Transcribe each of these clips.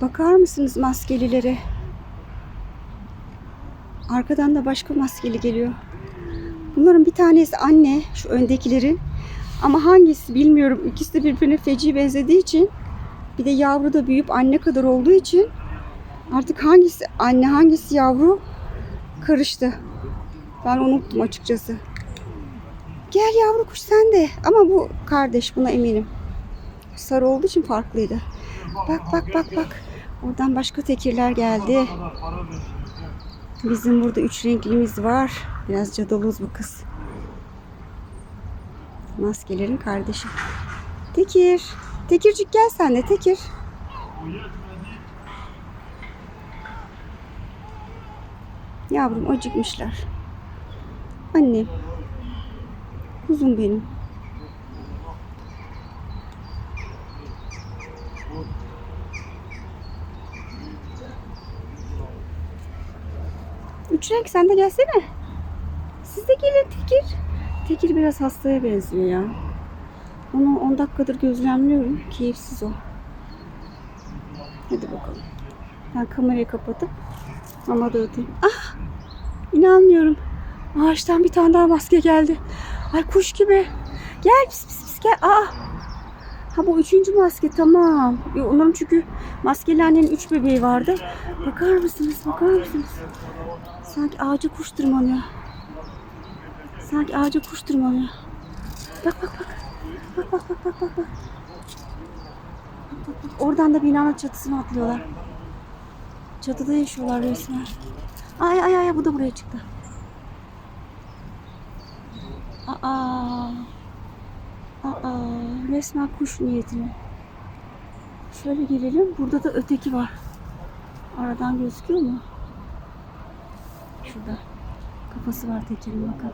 Bakar mısınız maskelilere? Arkadan da başka maskeli geliyor. Bunların bir tanesi anne, şu öndekilerin. Ama hangisi bilmiyorum. İkisi de birbirine feci benzediği için. Bir de yavru da büyüyüp anne kadar olduğu için. Artık hangisi anne hangisi yavru karıştı. Ben unuttum açıkçası. Gel yavru kuş sen de. Ama bu kardeş buna eminim. Sarı olduğu için farklıydı. Bak bak bak bak. Oradan başka tekirler geldi. Bizim burada üç renklimiz var. Biraz cadaloz bu kız. Maskelerin kardeşi. Tekir. Tekircik gel sen de Tekir. Yavrum acıkmışlar. Annem. Kuzum benim. Üç renk sen de gelsene. Siz de gelin Tekir. Tekir biraz hastaya benziyor ya. Onu 10 dakikadır gözlemliyorum. Keyifsiz o. Hadi bakalım. Ben kamerayı kapatıp ama da öteyim. Ah! İnanmıyorum. Ağaçtan bir tane daha maske geldi. Ay kuş gibi. Gel pis pis pis gel. Aa! Ha bu üçüncü maske tamam. Ya Onların çünkü maskeli üç bebeği vardı. Bakar mısınız? Bakar mısınız? Sanki ağaca kuş tırmanıyor. Sanki ağaca kuş tırmanıyor. Bak bak bak bak bak. bak. Bak, bak, bak. Oradan da binanın çatısına atlıyorlar. Çatıda yaşıyorlar resmen. Ay ay ay bu da buraya çıktı. Aa. Resmen kuş niyetine. Şöyle gelelim. Burada da öteki var. Aradan gözüküyor mu? Şurada. Kafası var tekerin bakın.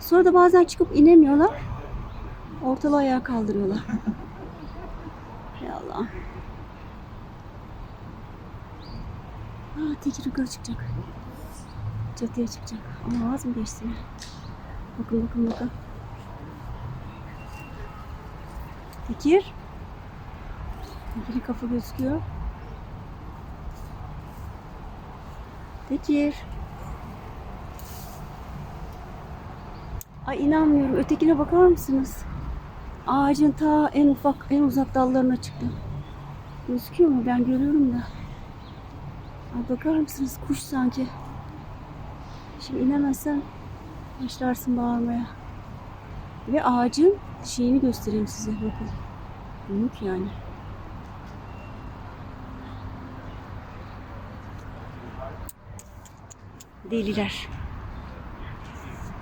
Sonra da bazen çıkıp inemiyorlar. Ortalığı ayağa kaldırıyorlar. Hay Allah. Aa, tekir yukarı çıkacak. Çatıya çıkacak. Ama vaz mı geçti? Bakın bakın bakın. Tekir. Tekir'in kafa gözüküyor. Tekir. Ay inanmıyorum. Ötekine bakar mısınız? Ağacın ta en ufak, en uzak dallarına çıktı. Gözüküyor mu? Ben görüyorum da. Ay bakar mısınız? Kuş sanki. Şimdi inemezsen başlarsın bağırmaya. Ve ağacın şeyini göstereyim size. Bakın. Büyük yani. Deliler.